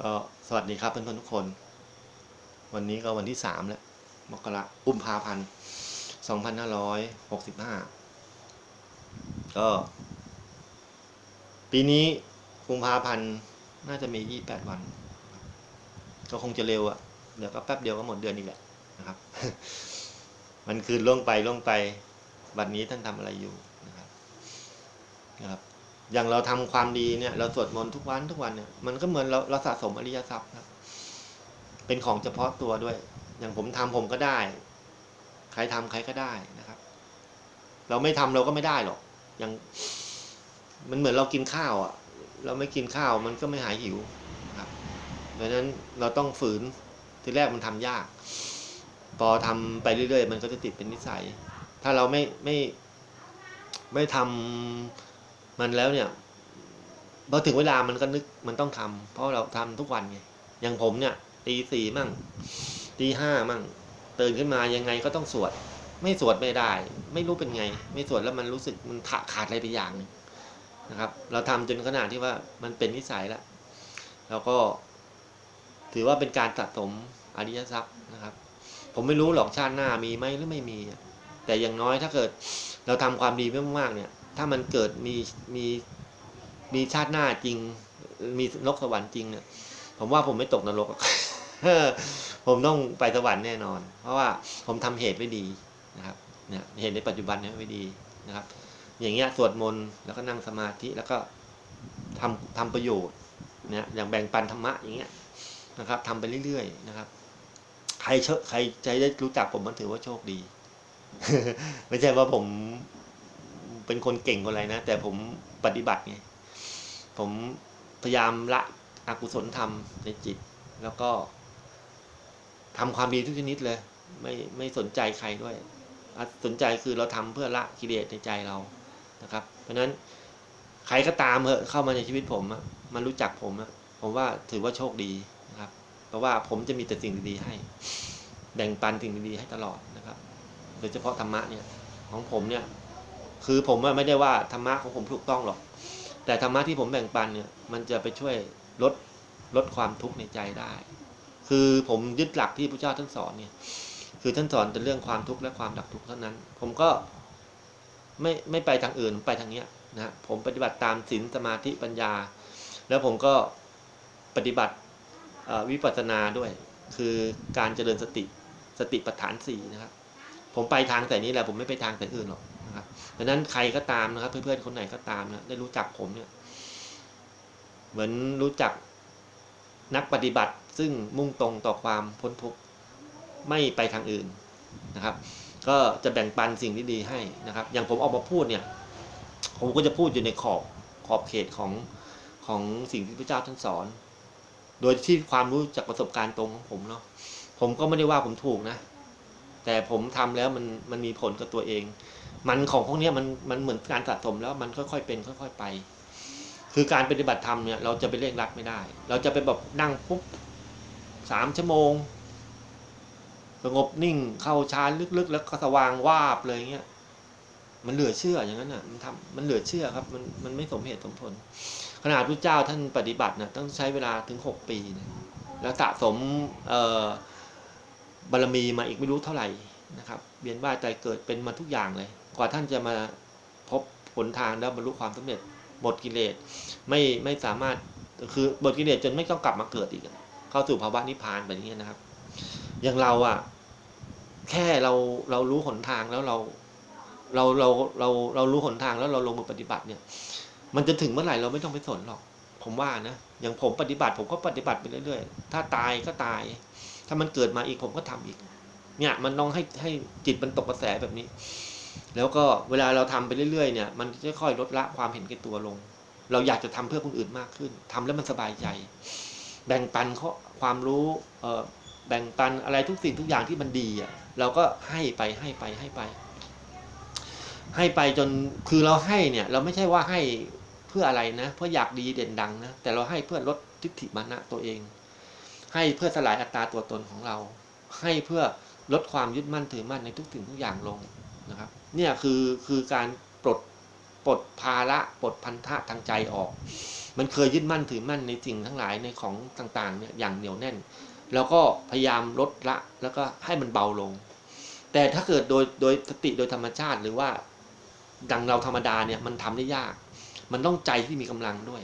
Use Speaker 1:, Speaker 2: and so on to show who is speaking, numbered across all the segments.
Speaker 1: ก็สวัสดีครับเพื่อนๆทุกคน วันนี้ก็วันที่สามแล้วมกรากุมภาพันธ์สองพันห้าร้อยหกสิบห้าก็ ปีนี้กุมภาพันธ์น่าจะมียี่แปดวัน ก็คงจะเร็วอะเดี๋ยวก็แป๊บเดียวก็หมดเดือนอีกแหละนะครับ มันคือล่วงไปล่วงไปวันนี้ท่านทำอะไรอยู่นะครับนะครับ อย่างเราทำความดีเนี่ย เราสวดมนต์ทุกวันทุกวันเนี่ยมันก็เหมือนเราเราสะสมอริยทรัพย์ครับ เป็นของเฉพาะตัวด้วย อย่างผมทำผมก็ได้ ใครทำใครก็ได้นะครับ เราไม่ทำเราก็ไม่ได้หรอก อย่าง มันเหมือนเรากินข้าวอะ เราไม่กินข้าวมันก็ไม่หายหิวนะครับดังนั้นเราต้องฝืนทีแรกมันทำยาก พอทำไปเรื่อยๆ มันก็จะติดเป็นนิสัย ถ้าเราไม่ไม่ไม่ทำ มันแล้วเนี่ยพอถึงเวลามันก็นึกมันต้องทำเพราะเราทำทุกวันไงอย่างผมเนี่ยตีสี่มั่งตีห้ามั่งตื่นขึ้นมายังไงก็ต้องสวด ไม่สวดไม่ได้ ไม่รู้เป็นไง ไม่สวดแล้วมันรู้สึกมันขาดขาดอะไรไปอย่างหนึงนะครับ เราทำจนขนาดที่ว่ามันเป็นนิสัยแล้วแล้วก็ถือว่าเป็นการสะสมอริยทรัพย์นะครับ ผมไม่รู้หรอกชาติหน้ามีไหมหรือไม่มี แต่อย่างน้อยถ้าเกิดเราทำความดีมากๆเนี่ย ถ้ามันเกิดมีมีมีชาติหน้าจริง มีนกสวรรค์จริงเนี่ยผมว่าผมไม่ตกนรกผมต้องไปสวรรค์แน่นอน เพราะว่าผมทำเหตุไว้ดีนะครับเนี่ยเหตุในปัจจุบันเนี่ยไว้ดีนะครับ อย่างเงี้ยสวดมนต์แล้วก็นั่งสมาธิแล้วก็ทำทำประโยชน์เนี่ยอย่างแบ่งปันธรรมะอย่างเงี้ยนะครับทำไปเรื่อยๆนะครับ ใครเชใครใจได้รู้จักผมมันถือว่าโชคดี ไม่ใช่ว่าผม เป็นคนเก่งคนอะไรนะ แต่ผมปฏิบัติไงผมพยายามละอกุศลธรรมในจิต แล้วก็ทำความดีทุกชนิดเลย ไม่ไม่สนใจใครด้วย สนใจคือเราทำเพื่อละกิเลสในใจเรานะครับ เพราะฉะนั้นใครก็ตามเหอะเข้ามาในชีวิตผมอะมันรู้จักผมอะผมว่าถือว่าโชคดีนะครับ เพราะว่าผมจะมีแต่สิ่งดีๆให้ แบ่งปันสิ่งดีๆให้ตลอดนะครับ โดยเฉพาะธรรมะเนี่ยของผมเนี่ย คือผมไม่ได้ว่าธรรมะของผมถูกต้องหรอก แต่ธรรมะที่ผมแบ่งปันเนี่ย มันจะไปช่วยลดลดความทุกข์ในใจได้ คือผมยึดหลักที่พระเจ้าท่านสอนเนี่ย คือท่านสอนแต่เรื่องความทุกข์และความดับทุกข์เท่านั้น ผมก็ไม่ไม่ไปทางอื่นไปทางเนี้ยนะฮะผมปฏิบัติตามศีลสมาธิปัญญา แล้วผมก็ปฏิบัติวิปัสสนาด้วย คือการเจริญสติสติปัฏฐานสี่นะครับ ผมไปทางแต่นี้แหละผมไม่ไปทางแต่อื่นหรอก นะครับดังนั้นใครก็ตามนะครับ เพื่อนๆคนไหนก็ตามนะได้รู้จักผมเนี่ยเหมือนรู้จักนักปฏิบัติซึ่งมุ่งตรงต่อความพ้นทุกข์ไม่ไปทางอื่นนะครับ ก็จะแบ่งปันสิ่งที่ดีให้นะครับ อย่างผมออกมาพูดเนี่ย ผมก็จะพูดอยู่ในขอบขอบเขตของของสิ่งที่พระเจ้าท่านสอน โดยที่ความรู้จากประสบการณ์ตรงของผมเนาะผมก็ไม่ได้ว่าผมถูกนะ แต่ผมทำแล้วมันมันมีผลกับตัวเอง มันของพวกนี้มันมันเหมือนการสะสมแล้วมันค่อยๆเป็นค่อย ๆไป คือการปฏิบัติธรรมเนี่ยเราจะไปเร่งรัดไม่ได้ เราจะไปแบบนั่งปุ๊บสามชั่วโมงสงบนิ่งเข้าฌานลึกๆ แล้วก็สว่างวาบเลยเงี้ยมันเหลือเชื่ออย่างนั้นอะมันทำมันเหลือเชื่อครับ มันมันไม่สมเหตุสมผล ขนาดพระเจ้าท่านปฏิบัตินะต้องใช้เวลาถึงหกปีนะแล้วสะสมเอ่อบารมีมาอีกไม่รู้เท่าไหร่นะครับเวียนว่ายใจเกิดเป็นมาทุกอย่างเลย กว่าท่านจะมาพบผลทางแล้วบรรลุความสำเร็จหมดกิเลสไม่ไม่สามารถคือหมดกิเลสจนไม่ต้องกลับมาเกิดอีก เข้าสู่ภาวะนิพพานแบบนี้นะครับ อย่างเราอะแค่เราเรารู้หนทางแล้วเราเราเราเราเรารู้หนทางแล้วเราลงมือปฏิบัติเนี่ย มันจะถึงเมื่อไหร่เราไม่ต้องไปสนหรอก ผมว่านะอย่างผมปฏิบัติผมก็ปฏิบัติไปเรื่อยๆ ถ้าตายก็ตาย ถ้ามันเกิดมาอีกผมก็ทำอีก เนี่ยมันต้องให้ให้จิตมันตกกระแสแบบนี้ แล้วก็เวลาเราทำไปเรื่อยๆเนี่ยมันจะค่อยลดละความเห็นแก่ตัวลง เราอยากจะทำเพื่อคนอื่นมากขึ้นทำแล้วมันสบายใจ แบ่งปันเขาความรู้เออแบ่งปันอะไรทุกสิ่งทุกอย่างที่มันดีอะเราก็ให้ไปให้ไปให้ไป ให้ไปจนคือเราให้เนี่ย เราไม่ใช่ว่าให้เพื่ออะไรนะ เพื่ออยากดีเด่นดังนะแต่เราให้เพื่อลดทิฏฐิมานะตัวเอง ให้เพื่อสลายอัตราตัวตนของเรา ให้เพื่อลดความยึดมั่นถือมั่นในทุกสิ่งทุกอย่างลง นะครับเนี่ยคือคือการปลดปลดภาระปลดพันธะทางใจออก มันเคยยึดมั่นถือมั่นในสิ่งทั้งหลายในของต่างๆเนี่ยอย่างเหนียวแน่น แล้วก็พยายามลดละแล้วก็ให้มันเบาลง แต่ถ้าเกิดโดยโดยสติโดยธรรมชาติหรือว่าดังเราธรรมดาเนี่ยมันทำได้ยาก มันต้องใจที่มีกำลังด้วย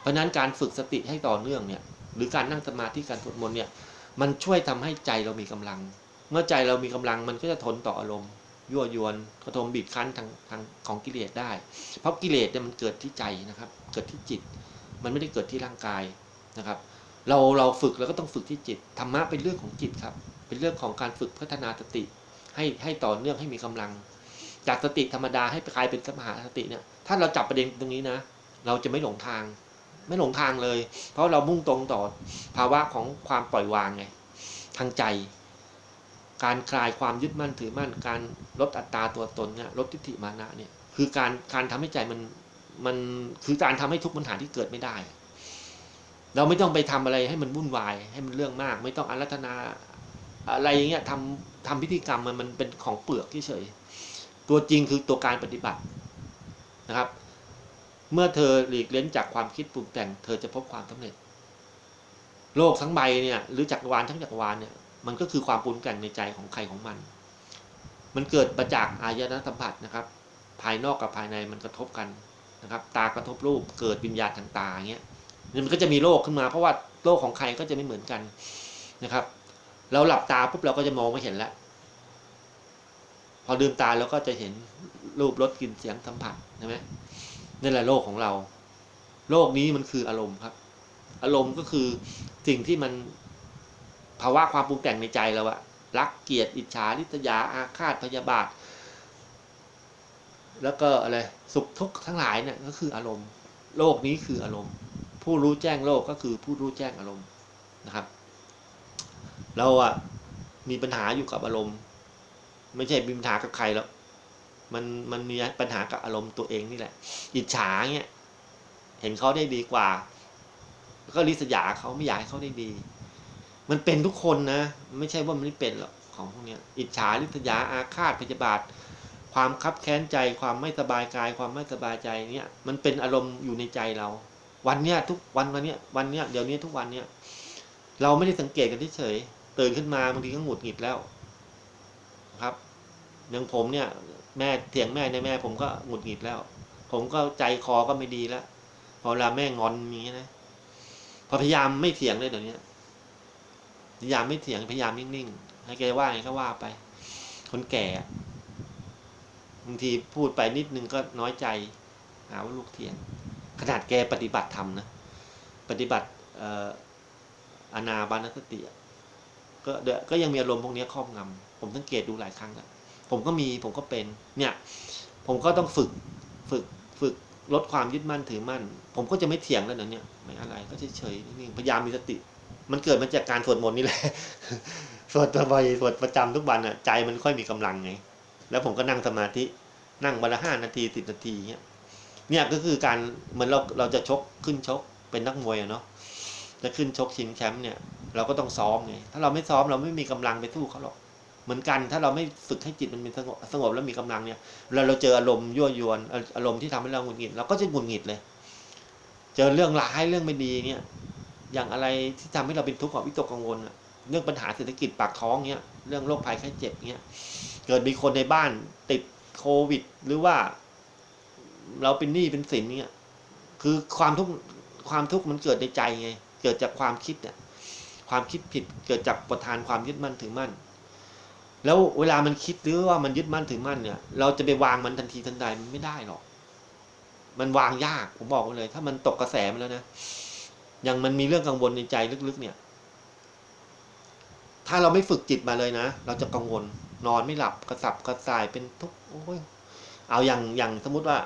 Speaker 1: เพราะฉะนั้นการฝึกสติให้ต่อเนื่องเนี่ยหรือการนั่งสมาธิการสวดมนต์เนี่ยมันช่วยทำให้ใจเรามีกำลัง เมื่อใจเรามีกำลังมันก็จะทนต่ออารมณ์ ยั่วยวนกระทมบีบคั้นทางทางของกิเลสได้ เพราะกิเลสเนี่ยมันเกิดที่ใจนะครับ เกิดที่จิต มันไม่ได้เกิดที่ร่างกายนะครับ เราเราฝึกเราก็ต้องฝึกที่จิตธรรมะเป็นเรื่องของจิตครับ เป็นเรื่องของการฝึกพัฒนาสติ ให้ให้ต่อเนื่องให้มีกำลัง จากสติธรรมดาให้กลายเป็นสมาสติเนี่ยถ้าเราจับประเด็นตรงนี้นะ เราจะไม่หลงทาง ไม่หลงทางเลย เพราะเรามุ่งตรงต่อภาวะของความปล่อยวางไงทางใจ การคลายความยึดมั่นถือมั่น การลดอัตราตัวตนเนี่ยลดทิฏฐิมานะเนี่ยคือการการทำให้ใจมันมันคือการทำให้ทุกปัญหาที่เกิดไม่ได้ เราไม่ต้องไปทำอะไรให้มันวุ่นวาย ให้มันเรื่องมาก ไม่ต้องอารัธนาอะไรอย่างเงี้ยทำทำพิธีกรรมมันมันเป็นของเปลือกเฉยตัวจริงคือตัวการปฏิบัตินะครับ เมื่อเธอหลีกเล้นจากความคิดปรุงแต่ง เธอจะพบความสำเร็จ โลกทั้งใบเนี่ยหรือจักรวาลทั้งจักรวาลเนี่ย มันก็คือความปรุงแต่งในใจของใครของมัน มันเกิดประจากอายนะสัมผัสนะครับ ภายนอกกับภายในมันกระทบกันนะครับ ตากระทบรูปเกิดวิญญาณทางตาเงี้ยมันก็จะมีโลกขึ้นมาเพราะว่าโลกของใครก็จะไม่เหมือนกันนะครับ เราหลับตาปุ๊บเราก็จะมองไม่เห็นแล้วพอลืมตาเราก็จะเห็นรูปรสกลิ่นเสียงสัมผัสใช่ไหมนั่นแหละโลกของเรา โลกนี้มันคืออารมณ์ครับ อารมณ์ก็คือสิ่งที่มัน ภาวะความปรุงแต่งในใจเราอะรักเกลียดอิจฉาริษยาอาฆาตพยาบาท แล้วก็อะไรสุขทุกข์ทั้งหลายเนี่ยก็คืออารมณ์ โลกนี้คืออารมณ์ ผู้รู้แจ้งโลกก็คือผู้รู้แจ้งอารมณ์นะครับ เราอะมีปัญหาอยู่กับอารมณ์ ไม่ใช่มีปัญหากับใครแล้วมันมันมีปัญหากับอารมณ์ตัวเองนี่แหละ อิจฉาเงี้ยเห็นเขาได้ดีกว่า ก็ริษยาเขาไม่อยากให้เขาได้ดี มันเป็นทุกคนนะ ไม่ใช่ว่ามันไม่เป็นหรอกของพวกนี้อิจฉาริษยาอาฆาตพยาบาท ความคับแค้นใจ ความไม่สบายกาย ความไม่สบายใจเนี่ย มันเป็นอารมณ์อยู่ในใจเรา วันเนี้ยทุกวันวันเนี้ยวันเนี้ยเดี๋ยวนี้ทุกวันเนี้ยเราไม่ได้สังเกตกันเฉยตื่นขึ้นมาบางทีก็หงุดหงิดแล้ว ครับอย่างผมเนี่ย แม่เถียงแม่ในแม่ ผมก็หงุดหงิดแล้ว ผมก็ใจคอก็ไม่ดีแล้วพอเวลาแม่งอนมีนะพอพยายามไม่เถียงเลยเดี๋ยวนี้ พยายามไม่เถียงพยายามนิ่งๆให้แกว่าไงก็ว่าไป คนแก่บางทีพูดไปนิดนึงก็น้อยใจหาว่าลูกเถียง ขนาดแกปฏิบัติธรรมนะปฏิบัติอ่ออนาบานสติก็เดก็ยังมีอารมณ์พวกนี้ครอบงำผมสังเกตดูหลายครั้งแล้วผมก็มีผมก็เป็นเนี่ยผมก็ต้องฝึกฝึกฝึกลดความยึดมั่นถือมั่น ผมก็จะไม่เถียงแล้วนะเนี่ยไม่อะไรก็เฉยๆนิ่งๆพยายามมีสติ มันเกิดมาจากการสวดมนต์นี่แหละสวดบ่อยสวดประจำทุกวันอะใจมันค่อยมีกำลังไง แล้วผมก็นั่งสมาธินั่งวันละห้านาทีสิบนาทีเนี้ยเนี่ยก็คือการเหมือนเราเราจะชกขึ้นชกเป็นนักมวยอะเนาะจะขึ้นชกชิงแชมป์เนี่ย เราก็ต้องซ้อมไงถ้าเราไม่ซ้อมเราไม่มีกำลังไปสู้เขาหรอกเหมือนกันถ้าเราไม่ฝึกให้จิตมันมีสงบสงบแล้วมีกำลังเนี่ยเวลาเราเจออารมณ์ยั่วยวนอารมณ์ที่ทำให้เราหงุดหงิดเราก็จะหงุดหงิดเลย เจอเรื่องร้ายเรื่องไม่ดีเนี่ย อย่างอะไรที่ทำให้เราเป็นทุกข์กับวิตกกังวลเรื่องปัญหาเศรษฐกิจปากท้องเนี่ยเรื่องโรคภัยไข้เจ็บเนี่ยเกิดมีคนในบ้านติดโควิด หรือว่า เราเป็นหนี้เป็นสินเนี่ยคือความทุกข์ความทุกข์มันเกิดในใจไง เกิดจากความคิดเนี่ยความคิดผิดเกิดจากประทานความยึดมั่นถือมั่น แล้วเวลามันคิดหรือว่ามันยึดมั่นถือมั่นเนี่ย เราจะไปวางมันทันทีทันใดมันไม่ได้หรอก มันวางยากผมบอกเลย ถ้ามันตกกระแสมาแล้วนะ ยังมันมีเรื่องกังวลในใจลึกๆ เนี่ย ถ้าเราไม่ฝึกจิตมาเลยนะ เราจะกังวล นอนไม่หลับ กระสับกระส่ายเป็นทุกข์โอ้ยเอาอย่างอย่างสมมุติว่า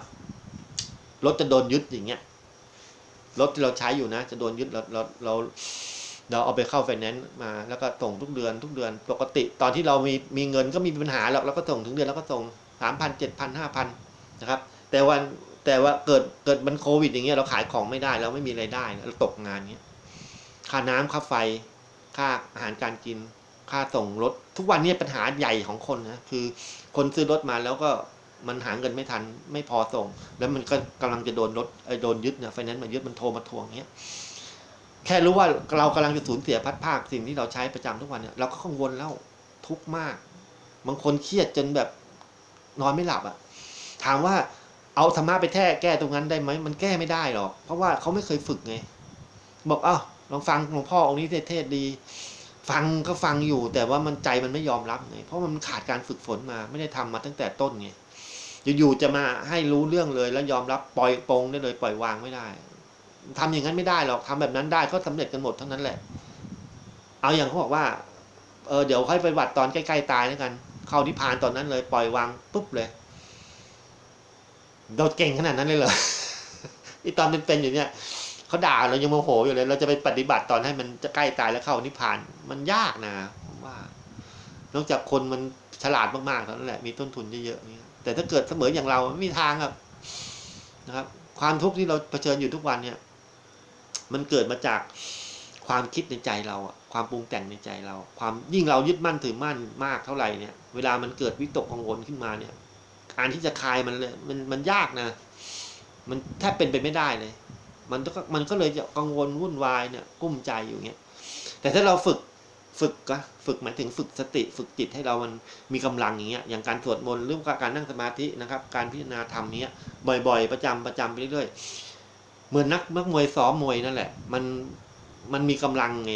Speaker 1: รถจะโดนยึดอย่างเงี้ยรถที่เราใช้อยู่นะ จะโดนยึดเราเราเราเราเอาไปเข้าไฟแนนซ์มาแล้วก็ส่งทุกเดือน ทุกเดือน ปกติตอนที่เรามีมีเงินก็มีปัญหาหรอกเราก็ส่งถึงเดือนแล้วก็ส่งสามพันเจ็ดพันห้าพันนะครับ แต่วัน แต่ว่าเกิดเกิดมันโควิด อย่างเงี้ยเราขายของไม่ได้เราไม่มีไรายได้เราตกงานเงี้ยค่าน้ำค่าไฟ ค่าอาหารการกิน ค่าส่งรถ ทุกวันนี้ปัญหาใหญ่ของคนนะคือ คนซื้อรถมาแล้วก็มันหาเงินไม่ทันไม่พอส่ง แล้วมันก็กำลังจะโดนรถโดนยึดเนี่ยไฟแนนซ์มายึดมันโทรมาทวงเงี้ยแค่รู้ว่าเรากำลังจะสูญเสียพัดภาคสิ่งที่เราใช้ประจำทุกวันเนี่ยเราก็กังวลแล้วทุกข์มาก บางคนเครียดจนแบบนอนไม่หลับอะ่ะ ถามว่า เอาธรรมะไปแท้แก้ตรงนั้นได้ไหมมันแก้ไม่ได้หรอก เพราะว่าเขาไม่เคยฝึกไง บอกเอ้าลองฟังหลวงพ่อองค์นี้เทศดี ฟังก็ฟังอยู่ แต่ว่ามันใจมันไม่ยอมรับไงเพราะมันขาดการฝึกฝนมาไม่ได้ทำมาตั้งแต่ต้นไงอยู่ๆจะมาให้รู้เรื่องเลยแล้วยอมรับปล่อยปลงได้เลยปล่อยวางไม่ได้ทำอย่างนั้นไม่ได้หรอกทำแบบนั้นได้ก็สำเร็จกันหมดทั้งนั้นแหละ เอาอย่างเขาบอกว่าเออเดี๋ยวค่อยไปวัดตอนใกล้ๆตายแล้วกัน เข้านิพพานตอนนั้นเลยปล่อยวางปุ๊บเลย เราเก่งขนาดนั้นเลยเหรอที่ตอนเป็นๆอยู่เนี่ยเขาด่าเรายังโมโหอยู่เลย เราจะไปปฏิบัติตอนให้มันจะใกล้ตายแล้วเข้านิพพาน มันยากนะผมว่านอกจากคนมันฉลาดมากๆเท่านั้นแหละมีต้นทุนเยอะๆนี่แต่ถ้าเกิดเสมออย่างเราไม่มีทางครับนะครับ ความทุกข์ที่เราเผชิญอยู่ทุกวันเนี่ย มันเกิดมาจากความคิดในใจเราอะความปรุงแต่งในใจเรา ความยิ่งเรายึดมั่นถือมั่นมากเท่าไหร่เนี่ย เวลามันเกิดวิตกกังวลขึ้นมาเนี่ย การที่จะคลายมันเลยมันมันยากนะ มันแทบเป็นไปไม่ได้เลย มันก็มันก็เลยจะกังวลวุ่นวายเนี่ยกุ้มใจอยู่เงี้ย แต่ถ้าเราฝึกฝึกก็ฝึกหมายถึงฝึกสติ ฝึกจิตให้เรามันมีกำลังอย่างเงี้ยอย่างการสวดมนต์หรือการนั่งสมาธินะครับ การพิจารณาธรรมเนี้ยบ่อย ๆ ประจำประจำไปเรื่อยๆเหมือนนักนักมวยซ้อมมวยนั่นแหละ มันมันมีกำลังไง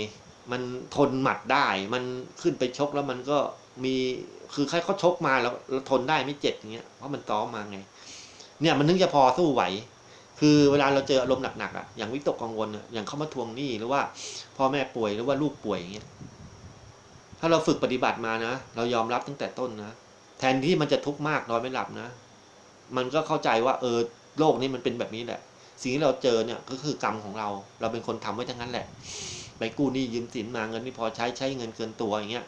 Speaker 1: มันทนหมัดได้ มันขึ้นไปชกแล้วมันก็มี คือใครเขาชกมาแล้วทนได้ไม่เจ็บอย่างเงี้ยเพราะมันซ้อมมาไง เนี่ยมันนึกจะพอสู้ไหว คือเวลาเราเจออารมณ์หนักๆอะอย่างวิตกกังวลอย่างเข้ามาทวงหนี้หรือว่าพ่อแม่ป่วยหรือว่าลูกป่วยอย่างเงี้ยถ้าเราฝึกปฏิบัติมานะเรายอมรับตั้งแต่ต้นนะแทนที่มันจะทุกข์มากนอนไม่หลับนะ มันก็เข้าใจว่าเออโลกนี้มันเป็นแบบนี้แหละ สิ่งที่เราเจอเนี่ยก็คือกรรมของเรา เราเป็นคนทำไว้ทั้งนั้นแหละ ไปกู้หนี้ยืมสินมาเงินไม่พอใช้ใช้เงินเกินตัวอย่างเงี้ย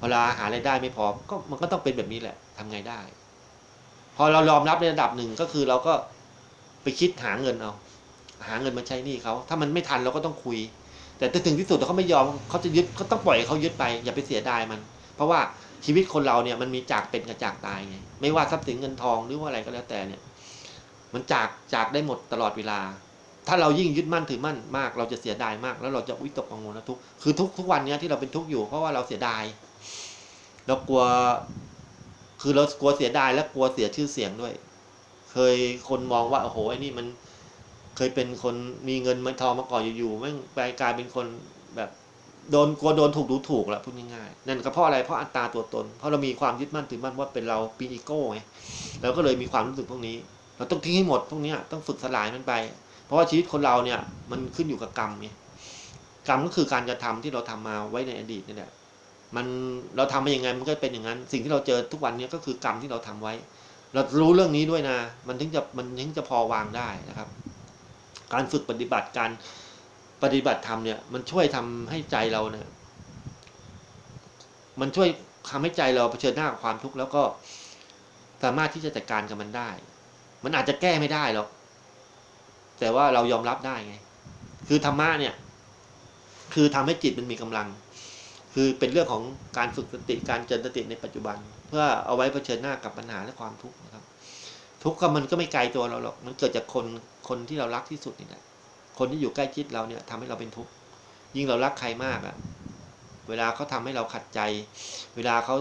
Speaker 1: เวลาหารายได้ไม่พอก็มันก็ต้องเป็นแบบนี้แหละทำไงได้ พอเรายอมรับในระดับหนึ่งก็คือเราก็ไปคิดหาเงินเอาหาเงินมาใช้หนี้เขาถ้ามันไม่ทันเราก็ต้องคุย แต่ถึงที่สุดเขาไม่ยอมเขาจะยึดเขาต้องปล่อยให้เขายึดไป อย่าไปเสียดายมัน เพราะว่าชีวิตคนเราเนี่ยมันมีจากเป็นกับจากตายไงไม่ว่าทรัพย์สินเงินทองหรือว่าอะไรก็แล้วแต่เนี่ย มันจากจากได้หมดตลอดเวลา ถ้าเรายิ่งยึดมั่นถือมั่นมาก เราจะเสียดายมาก แล้วเราจะวิตกกังวลและทุกข์คือทุกทุกวันเนี้ยที่เราเป็นทุกข์อยู่เพราะว่าเราเสียดาย เรากลัว คือเรากลัวเสียดายและกลัวเสียชื่อเสียงด้วย เคยคนมองว่าโอ้โหไอ้นี่มันเคยเป็นคนมีเงินมาทองมาก่อนอยู่ๆแม่งไปกลายเป็นคนแบบโดนกลัวโดนถูกดูถูกแหละพูดง่ายๆนั่นก็เพราะอะไรเพราะอัตราตัวตน เพราะเรามีความยึดมั่นถือมั่นว่าเป็นเราปีอีโก้ไงเราก็เลยมีความรู้สึกพวกนี้ เราต้องทิ้งให้หมดพวกนี้ต้องฝึกสลายมันไป เพราะว่าชีวิตคนเราเนี่ยมันขึ้นอยู่กับกรรมไงกรรมก็คือการกระทำที่เราทำมาไว้ในอดีตนี่แหละ มันเราทำมายังไงมันก็เป็นอย่างนั้น สิ่งที่เราเจอทุกวันนี้ก็คือกรรมที่เราทำไว้ เรารู้เรื่องนี้ด้วยนะ มันถึงจะมันถึงจะพอวางได้นะครับ การฝึกปฏิบัติการปฏิบัติธรรมเนี่ย มันช่วยทำให้ใจเราเนี่ย มันช่วยทำให้ใจเราเผชิญหน้ากับความทุกข์แล้วก็สามารถที่จะจัดการกับมันได้ มันอาจจะแก้ไม่ได้หรอก แต่ว่าเรายอมรับได้ไง คือธรรมะเนี่ย คือทำให้จิตมันมีกำลัง คือเป็นเรื่องของการฝึกสติการเจริญสติในปัจจุบัน เพื่อเอาไว้เผชิญหน้ากับปัญหาและความทุกข์นะครับ ทุกข์ก็มันก็ไม่ไกลตัวเราหรอกมันเกิดจากคนคนที่เรารักที่สุดนี่แหละคนที่อยู่ใกล้ชิดเราเนี่ยทำให้เราเป็นทุกข์ยิ่งเรารักใครมากอะเวลาเขาทำให้เราขัดใจ เวลาเขา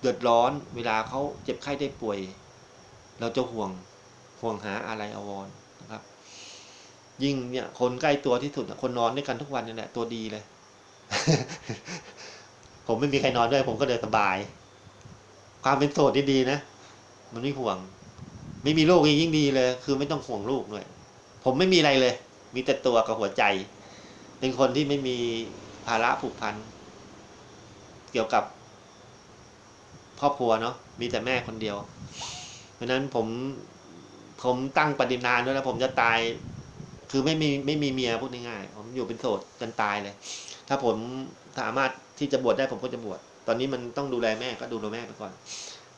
Speaker 1: เดือดร้อน เวลาเขาเจ็บไข้ได้ป่วย เราจะห่วงห่วงหาอะไรอาวรณ์นะครับ ยิ่งเนี่ยคนใกล้ตัวที่สุดคนนอนด้วยกันทุกวันนี่แหละตัวดีเลย ผมไม่มีใครนอนด้วย ผมก็เลยสบาย ความเป็นโสดนี่ดีนะ มันไม่ห่วง ไม่มีลูกยิ่งดีเลย คือไม่ต้องห่วงลูกด้วย ผมไม่มีอะไรเลย มีแต่ตัวกับหัวใจ เป็นคนที่ไม่มีภาระผูกพัน เกี่ยวกับครอบครัวเนาะ มีแต่แม่คนเดียว เพราะฉะนั้นผมผมตั้งปฏิญาณด้วยแล้วผมจะตาย คือไม่มีไม่มีเมียพูดง่ายๆผมอยู่เป็นโสดจนตายเลย ถ้าผมสามารถที่จะบวชได้ผมก็จะบวชตอนนี้มันต้องดูแลแม่ก็ดูแลแม่ไปก่อน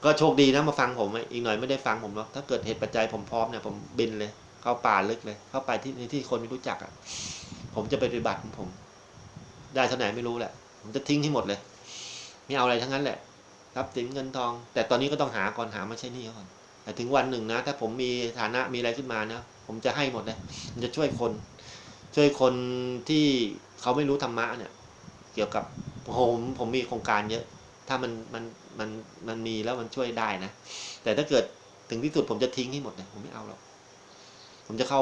Speaker 1: ก็โชคดีนะมาฟังผมอีกหน่อยไม่ได้ฟังผมหรอกถ้าเกิดเหตุปัจจัยผมพร้อมเนี่ยผมบินเลย เข้าป่าลึกเลย เข้าไปที่ที่คนไม่รู้จักอะ ผมจะไปปฏิบัติของผม ได้เท่าไหร่ไม่รู้แหละ ผมจะทิ้งให้หมดเลยไม่เอาอะไรทั้งนั้นแหละทรัพย์สินเงินทอง แต่ตอนนี้ก็ต้องหาก่อนหามาใช้นี้ก่อนแต่ถึงวันหนึ่งนะถ้าผมมีฐานะมีอะไรขึ้นมานะผมจะให้หมดเลยผมจะช่วยคน ช่วยคนที่เขาไม่รู้ธรรมะเนี่ย เกี่ยวกับผมผมมีโครงการเยอะ ถ้ามันมันมันมันมีแล้วมันช่วยได้นะ แต่ถ้าเกิดถึงที่สุดผมจะทิ้งให้หมดเลยผมไม่เอาหรอก ผมจะเข้า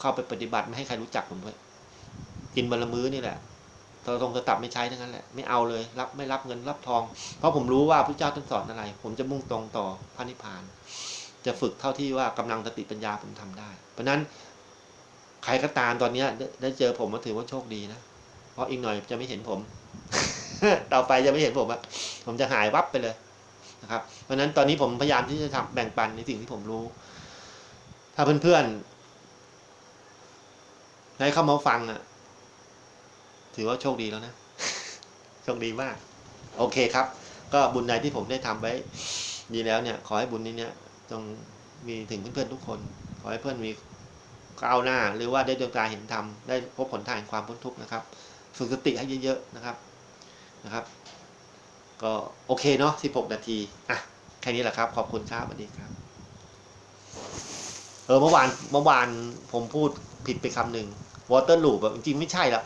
Speaker 1: เข้าไปปฏิบัติไม่ให้ใครรู้จักผมด้วย กินบัลละมื้อนี่แหละตรงตรงกระตับไม่ใช้ทั้งนั้นแหละ ไม่เอาเลย รับไม่รับเงินรับทอง เพราะผมรู้ว่าพระเจ้าท่านสอนอะไร ผมจะมุ่งตรงต่อพระนิพพาน จะฝึกเท่าที่ว่ากำลังสติปัญญาผมทำได้ เพราะฉะนั้น ใครก็ตามตอนเนี้ยได้เจอผมก็ถือว่าโชคดีนะ เพราะอีกหน่อยจะไม่เห็นผม ต่อไปจะไม่เห็นผมอะผมจะหายวับไปเลยนะครับ เพราะนั้นตอนนี้ผมพยายามที่จะทำแบ่งปันในสิ่งที่ผมรู้ ถ้าเพื่อนๆได้เข้ามาฟังอะถือว่าโชคดีแล้วนะ โชคดีมาก โอเคครับ ก็บุญใดที่ผมได้ทำไว้ ดีแล้วเนี่ย ขอให้บุญนี้เนี่ยจงมีถึงเพื่อนๆทุกคน ขอให้เพื่อนมี ก้าวหน้า หรือว่าได้ดวงตาเห็นธรรมได้พบผลทางความพ้นทุกข์นะครับ ฝึกสติให้เยอะๆนะครับนะครับ ก็โอเคเนาะ16 นาทีอะแค่นี้แหละครับ ขอบคุณครับสวัสดีครับ เออเมื่อวานเมื่อวานผมพูดผิดไปคำหนึ่งวอเตอร์ลูปแบบจริงๆไม่ใช่ละ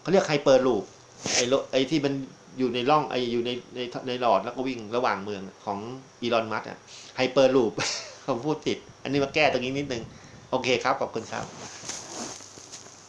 Speaker 1: เขาเรียกไฮเปอร์ลูปไอ้ไอ้ที่มันอยู่ในร่องไอ้อยู่ในในในหลอดแล้วก็วิ่งระหว่างเมืองของอีลอนมัสอะไฮเปอร์ลูปผมพูดผิด อันนี้มาแก้ตรงนี้นิดนึง โอเคครับ ขอบคุณครับ